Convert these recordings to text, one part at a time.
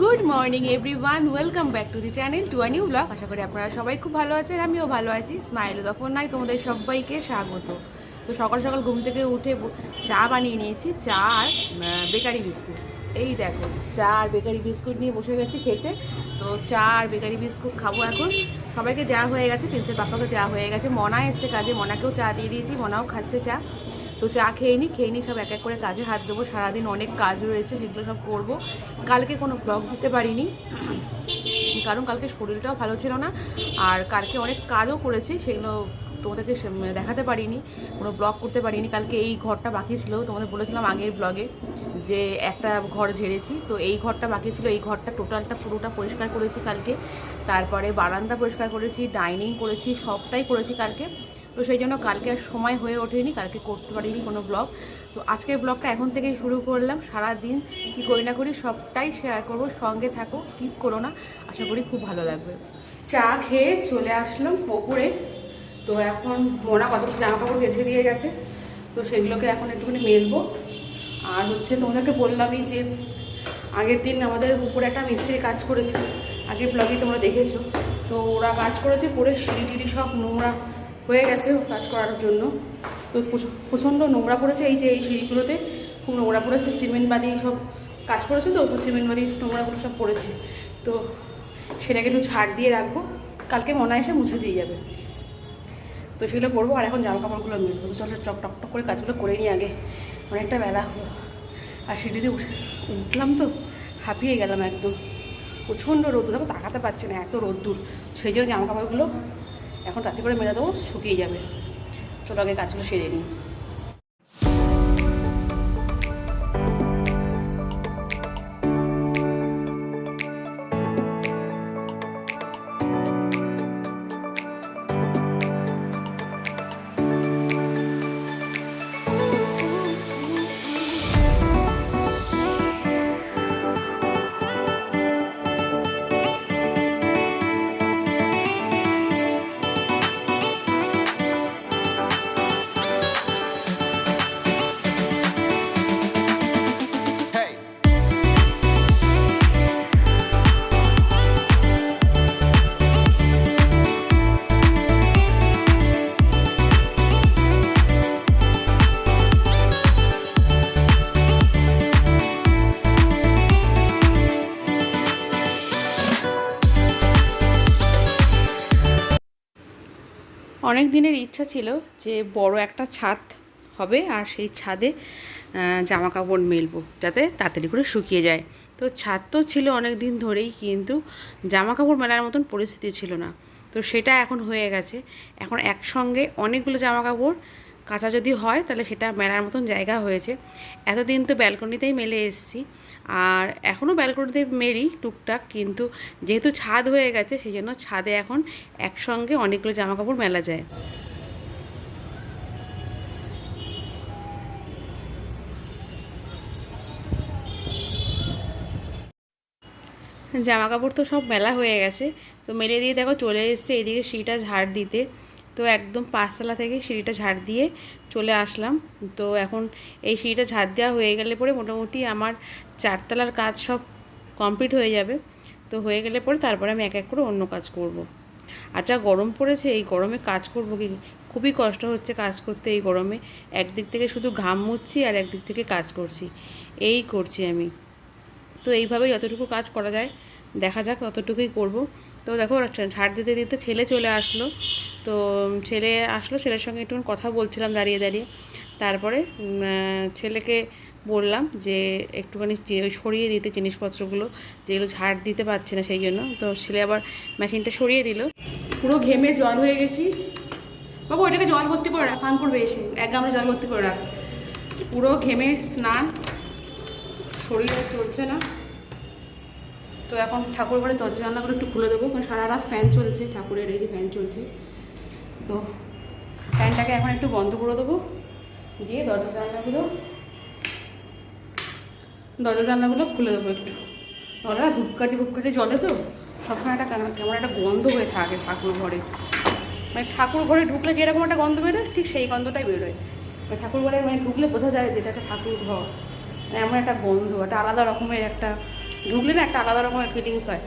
Good morning everyone, welcome back to the channel, to a new blog. আশা করি আপনারা সবাই খুব ভালো আছেন, আমিও ভালো আছি। স্মাইল তখন নাই, তোমাদের সবাইকে স্বাগত। তো সকাল সকাল ঘুম থেকে উঠে চা বানিয়ে নিয়েছি, চা আর বেকারি বিস্কুট। এই দেখো, চা আর বেকারি বিস্কুট নিয়ে বসে গেছি খেতে। তো চা আর বেকারি বিস্কুট খাব এখন। সবাইকে দেওয়া হয়ে গেছে, প্রিন্সের পাপাকে দেওয়া হয়ে গেছে। মনা এসছে কাজে, মনাকেও চা দিয়ে দিয়েছি, মনাও খাচ্ছে চা। তো চা খেয়ে নিই খেয়ে নিই সব এক এক করে কাজে হাত দেবো। সারাদিন অনেক কাজ রয়েছে, সেগুলো সব করব। কালকে কোনো ব্লগ দিতে পারিনি, কারণ কালকে শরীরটাও ভালো ছিল না। আর কালকে অনেক কাজও করেছি, সেগুলো তোমাদেরকে দেখাতে পারিনি, কোনো ব্লগ করতে পারিনি। কালকে এই ঘরটা বাকি ছিল, তোমাদের বলেছিলাম আগের ব্লগে যে একটা ঘর ঝেড়েছি, তো এই ঘরটা বাকি ছিল। এই ঘরটা টোটালটা পুরোটা পরিষ্কার করেছি কালকে। তারপরে বারান্দা পরিষ্কার করেছি ডাইনিং করেছি, সবটাই করেছি কালকে। তো সেই জন্য কালকে আর সময় হয়ে ওঠেনি, কালকে করতে পারিনি কোনো ব্লগ তো আজকের ব্লগটা এখন থেকেই শুরু করলাম সারা দিন কী করি না করি সবটাই শেয়ার করব, সঙ্গে থাকো স্কিপ করো না, আশা করি খুব ভালো লাগবে। চা খেয়ে চলে আসলাম পুকুরে, তো এখন মোনা কতগুলো জামা কাপড় গেছে দিয়ে গেছে, তো সেগুলোকে এখন একটুখানি মেলবো। আর হচ্ছে তোমাদেরকে বললামই যে আগের দিন আমাদের উপরে একটা মিস্ত্রি কাজ করেছে আগের ব্লগে তোমরা দেখেছ, তো ওরা কাজ করেছে পরে সিঁড়ি টিড়ি সব নোংরা হয়ে গেছে কাজ করার জন্য। তো প্রচ- প্রচণ্ড নোংরা পড়েছে এই যে এই সিঁড়িগুলোতে। খুব নোংরা পড়েছে, সিমেন্ট বালি সব কাজ করেছে তো সিমেন্ট বালি নোংরাগুলো সব পড়েছে। তো সেটাকে একটু ছাড় দিয়ে রাখব, কালকে মনে এসে মুছে দিয়ে যাবে। তো সেগুলো করব, আর এখন জামা কাপড়গুলো মিলবো। চল চক, টক টক করে কাজগুলো করে নিই আগে। অনেকটা বেলা হলো। আর সিঁড়িতে উঠে উঠলাম তো, হাঁপিয়ে গেলাম একদম। প্রচণ্ড রোদ দেখো তাকাতে পারছে না, এত রোদ্দুর। সেই জন্য জামা কাপড়গুলো এখন তাতে করে মেলা দেবো শুকিয়ে যাবে। চলো আগে কাজগুলো সেরে নিই অনেক দিনের ইচ্ছা ছিল যে বড় একটা ছাদ হবে আর সেই ছাদে জামা কাপড় মেলবো যাতে তাড়াতাড়ি করে শুকিয়ে যায়। তো ছাদ তো ছিল অনেক দিন ধরেই কিন্তু জামা কাপড় মেলার মতন পরিস্থিতি ছিল না। তো সেটা এখন হয়ে গেছে। এখন একসঙ্গে অনেকগুলো জামা কাপড় কাঁচা যদি হয়, তাহলে সেটা মেলার মতন জায়গা হয়েছে। এতদিন তো ব্যালকনিতেই মেলে এসেছি। আর এখনও ব্যালকনিতে মেরি টুকটাক, কিন্তু যেহেতু ছাদ হয়ে গেছে সেই জন্য ছাদে এখন একসঙ্গে অনেকগুলো জামা কাপড় মেলা যায়। জামা কাপড় তো সব মেলা হয়ে গেছে। তো মেলে দিয়ে দেখো চলে এসেছে, এদিকে সিঁড়িটা ঝাড় দিতে। তো একদম পাঁচতলা থেকে সিঁড়িটা ঝাড় দিয়ে চলে আসলাম। তো এখন এই সিঁড়িটা ঝাড় দেওয়া হয়ে গেলে পরে মোটামুটি আমার চারতলার কাজ সব কমপ্লিট হয়ে যাবে। তো হয়ে গেলে পরে তারপরে আমি এক এক করে অন্য কাজ করব। যা গরম পড়েছে, এই গরমে কাজ করব কি? খুবই কষ্ট হচ্ছে কাজ করতে এই গরমে। একদিক থেকে শুধু ঘাম মুচ্ছি আর একদিক থেকে কাজ করছি। এই করছি আমি। তো এইভাবে যতটুকু কাজ করা যায়, দেখা যাক ততটুকুই করব। তো দেখো ছাড় দিতে দিতে ছেলে চলে আসলো। তো ছেলে আসলো, ছেলের সঙ্গে একটু কথা বলছিলাম দাঁড়িয়ে দাঁড়িয়ে। তারপরে ছেলেকে বললাম যে একটুখানি সরিয়ে দিতে জিনিসপত্রগুলো, যেগুলো ঝাড় দিতে পারছে না সেই জন্য। তো ছেলে আবার মেশিনটা সরিয়ে দিল। পুরো ঘেমে জল হয়ে গেছি। বাবু, ওইটাকে জল ভর্তি করে রাখ, স্নান করবে এসে। এক গামলা জল ভর্তি করে রাখ। পুরো ঘেমে স্নান শরীর চলছে না। তো এখন ঠাকুর ঘরে দরজা জানলাগুলো একটু খুলে দেবো, কারণ সারা রাত ফ্যান চলছে, ঠাকুরের এই যে ফ্যান চলছে। তো ফ্যানটাকে এখন একটু বন্ধ করে দেবো। দিয়ে দরজা জানলাগুলো দরজা জানলাগুলো খুলে দেবো একটু। ওরা ধূপকাঠি ফুপকাঠি জলে তো, সবসময় একটা কেমন একটা গন্ধ হয়ে থাকে ঠাকুর ঘরে। মানে ঠাকুর ঘরে ঢুকলে যেরকম একটা গন্ধ বেরোয়, ঠিক সেই গন্ধটাই বেরোয়। মানে ঠাকুর ঘরে মানে ঢুকলে বোঝা যায় যে এটা একটা ঠাকুর ঘর। এমন একটা গন্ধ, একটা আলাদা রকমের একটা, ঢুকলে না একটা আলাদা রকমের ফিলিংস হয়।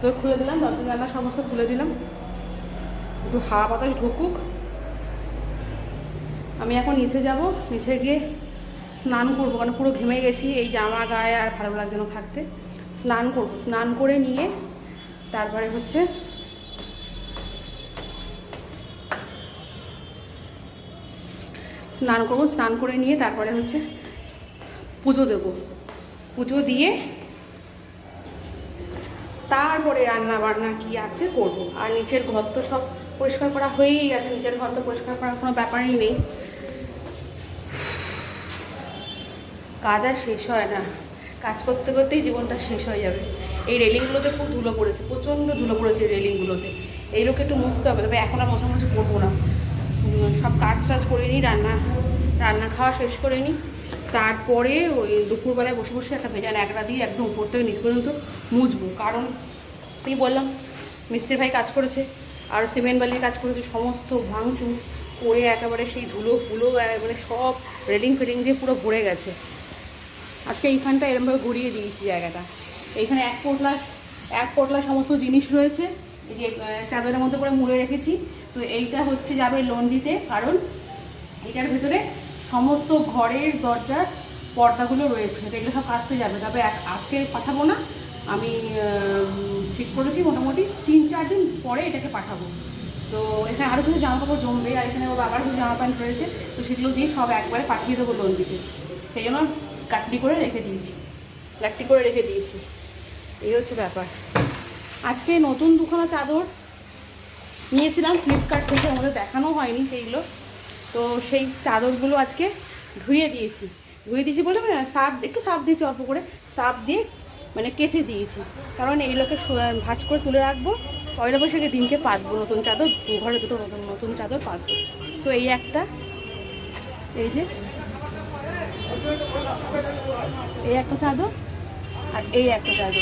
তো খুলে দিলাম জানলা সমস্ত খুলে দিলাম। একটু হাওয়া বাতাস ঢুকুক। আমি এখন নিচে যাব, নিচে গিয়ে স্নান করব, কারণ পুরো ঘেমে গেছি, এই জামা গায়ে আর ভালো লাগছে না থাকতে। স্নান করব, স্নান করে নিয়ে তারপরে হচ্ছে স্নান করব, স্নান করে নিয়ে তারপরে হচ্ছে পুজো দেবো। পুজো দিয়ে তারপরে রান্না বান্না কি আছে করব। আর নিচের ঘর তো সব পরিষ্কার করা হয়েই গেছে, নিচের ঘর তো পরিষ্কার করার কোনো ব্যাপারই নেই। কাজ আর শেষ হয় না। কাজ করতে করতেই জীবনটা শেষ হয়ে যাবে। এই রেলিংগুলোতে খুব ধুলো পড়েছে, প্রচণ্ড ধুলো পড়েছে এই রেলিংগুলোতে। এই লোকে একটু মুছতে হবে, তবে এখন আর মোছামুছি করব না। সব কাজ টাজ করে নিই, রান্না রান্না খাওয়া শেষ করে নিই। তারপরে ওই দুপুরবেলায় বসে বসে একটা ভেজা ন্যাকড়া দিয়ে একদম উপর থেকে নিচ পর্যন্ত মুছবো। কারণ এই বললাম মিস্ত্রি ভাই কাজ করেছে, আর সিমেন্ট বালির কাজ করেছে, সমস্ত ভাঙচুর করে একেবারে সেই ধুলো, ফুলো, একেবারে সব রেলিং ফেলিং দিয়ে পুরো ভরে গেছে। আজকে এইখানটা এরমভাবে ঘুরিয়ে দিয়েছি জায়গাটা। এইখানে এক পোটলা এক পোটলা সমস্ত জিনিস রয়েছে, এই যে চাদরের মধ্যে করে মুড়ে রেখেছি। তো এইটা হচ্ছে যাবে লোন দিতে কারণ এটার ভেতরে সমস্ত ঘরের দরজার পর্দাগুলো রয়েছে। এগুলো সব কাচতে যাবে। তবে আজকে পাঠাবো না। আমি ঠিক করেছি মোটামুটি। তিন, চার দিন পরে এটাকে পাঠাবো। তো এখানে আরও কিছু জামা কাপড় জমবে, আর এখানে ওর বাবার কিছু জামা প্যান্ট রয়েছে। তো সেগুলো দিয়ে সব একবারে পাঠিয়ে দেবো লোন দিতে। সেই জন্য কাটলি করে রেখে দিয়েছি। লাট্টি করে রেখে দিয়েছি। এই হচ্ছে ব্যাপার। আজকে নতুন দুখানা চাদর নিয়েছিলাম ফ্লিপকার্ট থেকে। আমাদের দেখানো হয়নি সেইগুলো। তো সেই চাদরগুলো আজকে ধুয়ে দিয়েছি। ধুয়ে দিয়েছি বলে না সাপ, একটু সাপ দিয়েছি অল্প করে। সাপ দিয়ে মানে কেচে দিয়েছি। কারণ এইগুলোকে সো- ভাঁজ করে তুলে রাখব। পয়লা বৈশাখে দিনকে পাতবো নতুন চাদর দু ঘরে দুটো নতুন নতুন চাদর পাতবো। তো এই একটা, এই যে, এই একটা চাদর আর এই একটা চাদর।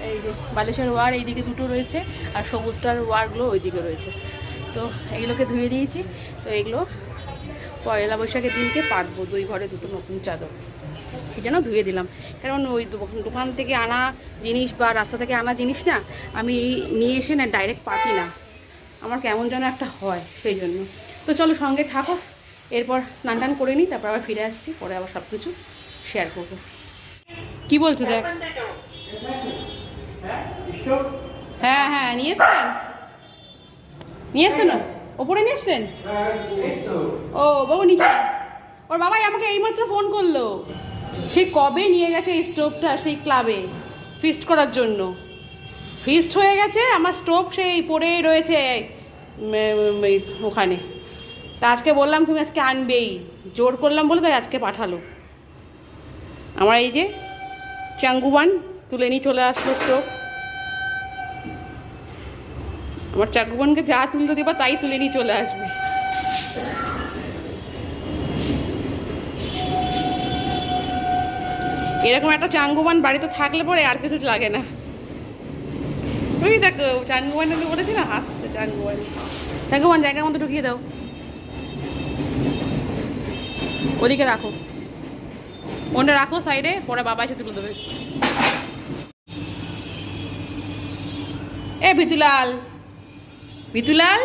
এই যে বালেশ্বর ওয়ার এইদিকে দুটো রয়েছে আর সবুজটার ওয়ারগুলো ওইদিকে রয়েছে। তো এগুলোকে ধুয়ে দিয়েছি। তো এগুলো পয়লা বৈশাখের দিনকে পাতবো দুই ঘরে দুটো নতুন চাদর। সেই জন্য ধুয়ে দিলাম। কারণ ওই দোকান থেকে আনা জিনিস বা রাস্তা থেকে আনা জিনিস না আমি নিয়ে এসে না ডাইরেক্ট পাতি না। আমার কেমন যেন একটা হয় সেই জন্য। তো চলো সঙ্গে থাকো এরপর স্নান টান করে নিই তারপর আবার ফিরে আসছি পরে আবার সব কিছু শেয়ার করব। কি বলছো দেখ? হ্যাঁ হ্যাঁ নিয়ে এসছেন নিয়ে এসছেন না? ওপরে নিয়ে এসছেন ও, বাবু নিচে ওর বাবাই আমাকে এইমাত্র ফোন করল। সেই কবে নিয়ে গেছে এই স্টোভটা সেই ক্লাবে ফিস্ট করার জন্য? ফিস্ট হয়ে গেছে, আমার স্টোভ সেই পড়ে রয়েছে ওখানে। তা আজকে বললাম তুমি আজকে আনবেই। জোর করলাম বলে তাই আজকে পাঠালো। আমার এই যে চাঙ্গুবান তুলে নিয়ে চলে আসলো স্টোভ। আমার চাঙ্গুবানকে যা তুলতে দিবা, তাই তুলে নিয়ে চলে আসবে। এরকম একটা চাঙ্গুবান বাড়িতে থাকলে পরে আর কিছু লাগে না। ওই দেখো চাঙ্গুবান বলেছি না, হাসছে চাঙ্গুবান। চাঙ্গুবান জায়গার মধ্যে ঢুকিয়ে দাও। ওদিকে রাখো। ওটা রাখো সাইডে, পরে বাবা এসে তুলে দেবে। এ ভিতুলাল! ভিতুলাল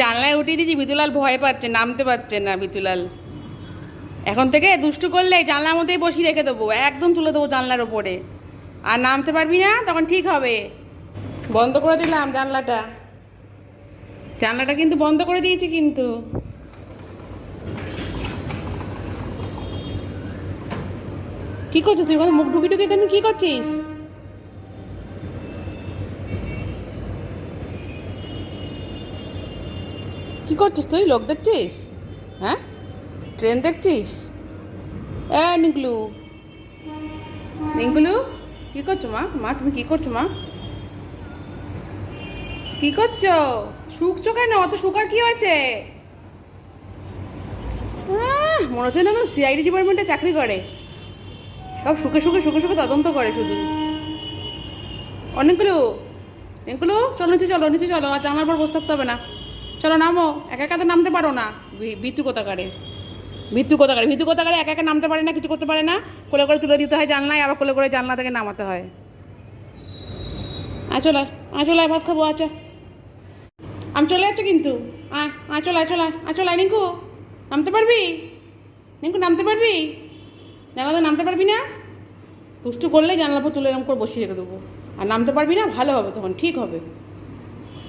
জানলায় উঠিয়ে দিয়েছি, বিতুলাল ভয় পাচ্ছে, নামতে পারছে না বিতুলাল। এখন থেকে দুষ্টু করলে জানলার মধ্যেই বসিয়ে রেখে দেবো, একদম তুলে দেবো জানলার ওপরে। আর নামতে পারবি না, তখন ঠিক হবে। বন্ধ করে দিলাম জানলাটা। জানলাটা কিন্তু বন্ধ করে দিয়েছি কিন্তু। কি করছিস? তুই মুখ ঢুকি ঢুকি এখানে কি করছিস? কি করছিস তুই? লোক দেখছিস? হ্যাঁ? ট্রেন দেখছিস? এ নিকলু নিকলু কি করছ মা? মা, তুমি কি করছ মা? কি করছ? শুকছো কেন? অত শুকার কি হয়েছে? মনে হচ্ছে না সিআইডি ডিপার্টমেন্টে চাকরি করে। সব শুকে শুকে শুকে শুকে তদন্ত করে শুধু। অনেকগুলো অনেকগুলো চলো নিচে চলো নিচে চলো। আর জানার পর বসে থাকতে হবে না। চলো নামো, একা একাতে নামতে পারো না। বিতু কোথাকারে? ভিতু কোথাকারে? ভিতু কোথাকারে একা একা নামতে পারে না, কিছু করতে পারে না। কোলে করে তুলে দিতে হয় জানলায়, আবার কোলে করে জানলা থেকে নামাতে হয়। আয়, চলে আয় চলে, আয়, ভাত খাব আচ্ছা আমি চলে যাচ্ছি কিন্তু। আয় আয়, চলে, আয় নিঙ্কু। নামতে পারবি? নিঙ্কু, নামতে পারবি? জানলাতে নামতে পারবি না। দুষ্টু করলে জানলা পর তুলে এরকম করে বসিয়ে রেখে দেবো। আর নামতে পারবি না, ভালো হবে তখন, ঠিক হবে।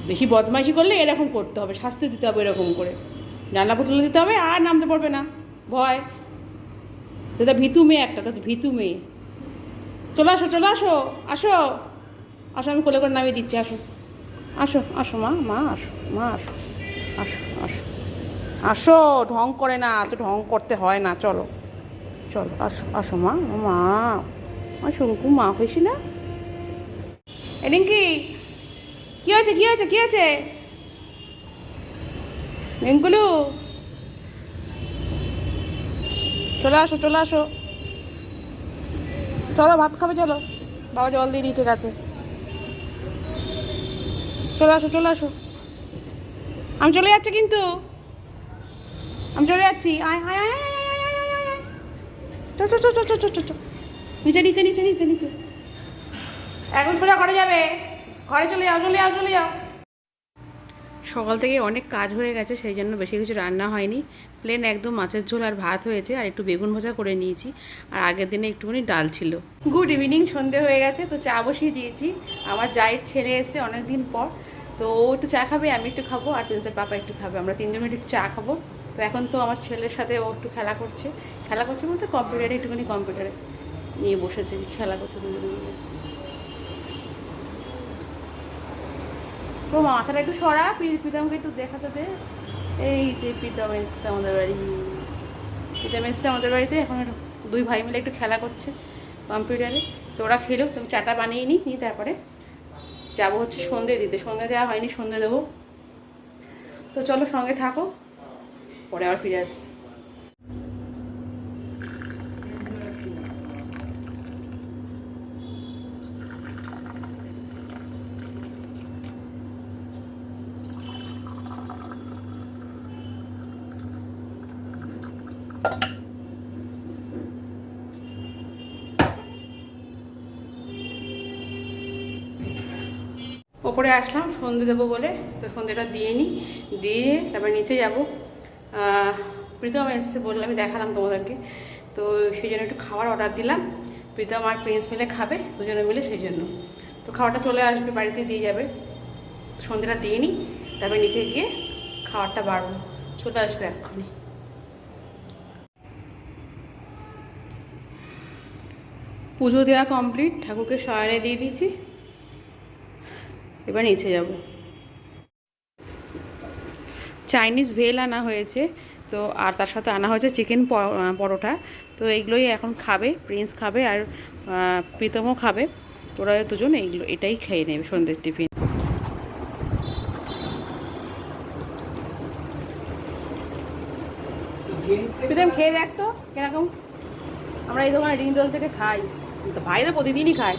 বেশি বদমাইশি করলে এরকম করতে হবে, শাস্তি দিতে হবে এরকম করে। জানলা পর তুলে দিতে হবে, আর নামতে পারবে না। ভয়। সেটা ভিতু মেয়ে একটা তো ভিতু মেয়ে। চলে আসো চলে আসো আসো। আসো, আমি কোলে করে নামিয়ে দিচ্ছি, আসো। আসো আসো, মা মা, আসো মা, আসো আসো আসো। আসো, ঢং করে না তো ঢং করতে হয় না, চলো। চলো, আসো আসো, মা মা। আমার শঙ্কু, মা হয়েছি না রিঙ্কি কি কি হয়েছে কি হয়েছে কি হয়েছে? রিঙ্কুলু চলে আসো চলে আসো। চলো, ভাত খাবে, চলো। বাবা জল দিয়ে দিয়েছে গাছে। চলে আসো চলে আসো। আমি চলে যাচ্ছি কিন্তু। আমি চলে যাচ্ছি। আয় আয় নিচে নিচে নিচে নিচে নিচে। এখন সোজা করা যাবে। ঘরে চলে যাও চলে যাও চলে যাও। সকাল থেকে অনেক কাজ হয়ে গেছে সেই জন্য বেশি কিছু রান্না হয়নি। প্লেন একদম মাছের ঝোল আর ভাত হয়েছে আর একটু বেগুন ভাজা করে নিয়েছি আর আগের দিনে একটুখানি ডাল ছিল। গুড ইভিনিং সন্ধে হয়ে গেছে তো চা বসিয়ে দিয়েছি। আমার জায়ের ছেলে এসে অনেক দিন পর তো ও একটু চা খাবে আমি একটু খাব আর প্রিন্সের পাপা একটু খাবে। আমরা তিনজন একটু চা খাব। তো এখন তো আমার ছেলের সাথে ও একটু খেলা করছে। খেলা করছে বলতে কম্পিউটারে একটুখানি কম্পিউটারে নিয়ে বসেছে খেলা করছে দুজনে ও, মাথাটা একটু সরা প্রীতমকে একটু দেখাতে দে। এই যে প্রীতম এসছে আমাদের বাড়ি। প্রীতম এসছে আমাদের বাড়িতে, এখন দুই ভাই মিলে একটু খেলা করছে কম্পিউটারে। তো ওরা খেলো তুমি চাটা বানিয়ে নিই, নিয়ে তারপরে যাব হচ্ছে সন্ধে দিতে। সন্ধে দেওয়া হয়নি, সন্ধে দেবো। তো চলো সঙ্গে থাকো, পরে আবার ফিরে আসছি। ওপরে আসলাম, সন্ধে দেবো বলে। তো সন্ধেটা দিয়ে নিই, দিয়ে তারপর নিচে যাব। প্রীতম এসছে বললে আমি দেখালাম তোমাদেরকে। তো সেই জন্য একটু খাবার অর্ডার দিলাম। প্রীতম আর প্রিন্স মিলে খাবে, দুজনে মিলে সেই জন্য। তো খাবারটা চলে আসবে, বাড়িতে দিয়ে যাবে। সন্ধেটা দিয়ে নিই, তারপর নিচে গিয়ে খাবারটা বাড়বো। চলে আসবে এক্ষুনি। পুজো দেওয়া কমপ্লিট ঠাকুরকে শয়নে দিয়ে দিয়েছি। এবার নিচে যাব। চাইনিজ ভেল আনা হয়েছে, তো আর তার সাথে আনা হয়েছে চিকেন পরোটা। তো এইগুলোই এখন খাবে প্রিন্স খাবে আর প্রীতমও খাবে। তোরা দুজন এইগুলো, এটাই খেয়ে নেবে সন্ধ্যের টিফিন খেয়ে দেখ তো, কীরকম। আমরা এই দোকানে রিং রোল থেকে খাই। তো ভাই তো প্রতিদিনই খায়।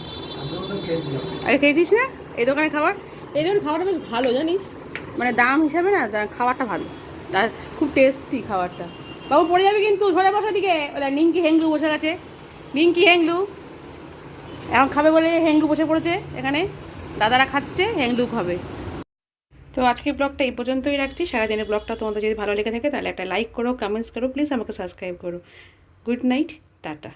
আগে খেয়েছিস না? এই দোকানে খাবার? এই দোকানে খাবারটা বেশ ভালো, জানিস? মানে দাম হিসাবে না খাবারটা ভালো। আর খুব টেস্টি খাবারটা। বাবু, পড়ে যাবে কিন্তু, সরে বসার দিকে ওই দেখ নিঙ্কি হেংলু বসে গেছে। নিঙ্কি হেংলু এখন খাবে বলে হেংলু বসে পড়েছে এখানে। দাদারা খাচ্ছে হেংলু খাবে। তো আজকের ব্লগটা এই পর্যন্তই রাখছি। সারাদিনের ব্লগটা তোমাদের যদি ভালো লেগে থাকে, তাহলে একটা লাইক করো কমেন্টস করো প্লিজ আমাকে সাবস্ক্রাইব করো। Good night tata.